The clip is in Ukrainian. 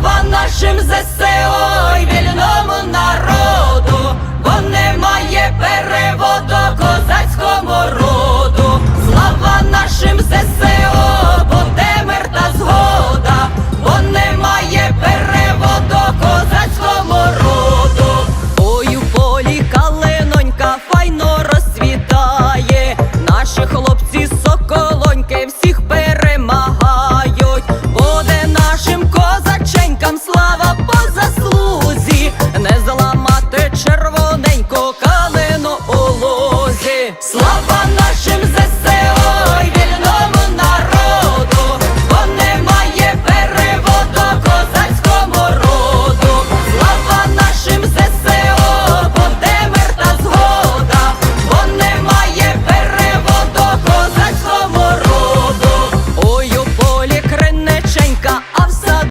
Слава нашим ЗСО і вільному народу, бо немає переводу Слава